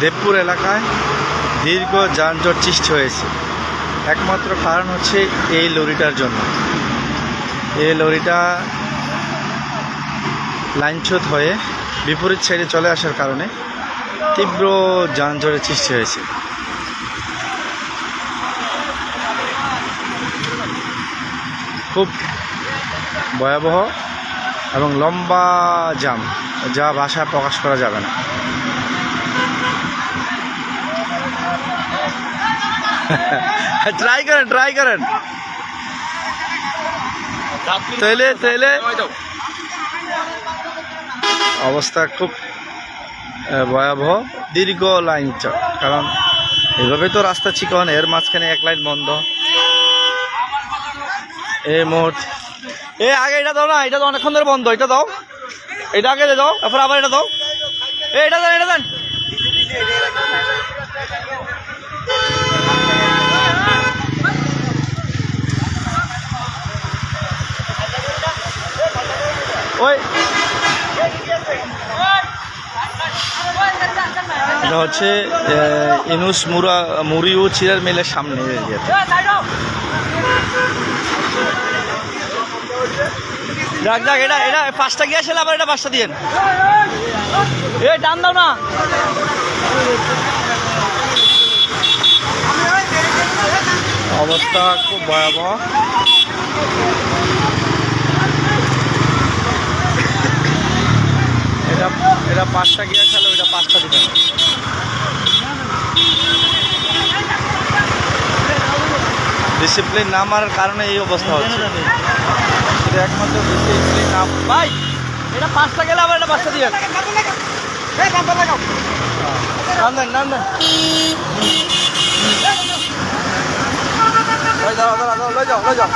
দেবপুর এলাকায় দীর্ঘ যানজট সৃষ্টি হয়েছে। একমাত্র কারণ হচ্ছে এই লরিটার জন্য। এই লরিটা লাইনচ্যুত হয়ে বিপরীত সাইডে চলে আসার কারণে তীব্র যানজটের সৃষ্টি হয়েছে। খুব ভয়াবহ এবং লম্বা জাম, যা ভাষায় প্রকাশ করা যাবে না। ট্রাই করেন ট্রাই করেন। তাইলে তাইলে। অবস্থা খুব ভয়াবহ। দীর্ঘ লাইন কারণ এভাবে তো রাস্তা চিকন, এর মাঝখানে এক লাইন বন্ধ। এ মোট এ, আগে এটা দাও না, এটা তো অনেকক্ষণ ধরে বন্ধ। এটা দাও। এটা আগে দাও, তারপর আবার এটা দাও। এটা দেন এটা দেন। ওই। এটা হচ্ছে ইনুস মুরা, মুরিউ চিরার মিলের সামনে যাক যাক এটা এটা পাঁচটা গিয়ে আসলে? আবার এটা পাঁচটা দিয়েন। এ, টান দাও না। অবস্থা খুব ভয়াবহ এটা এটা পাঁচটা গিয়ে খেলে ওইটা পাঁচটা দিবেন ডিসিপ্লিন না মারার কারণে এই অবস্থা হচ্ছে। এটা একমাত্র ডিসিপ্লিন না ভাই এটা পাঁচটা গেলে আবার এটা পাঁচটা দিয়ে নাম নাম দাঁড়াও, যাও যাও।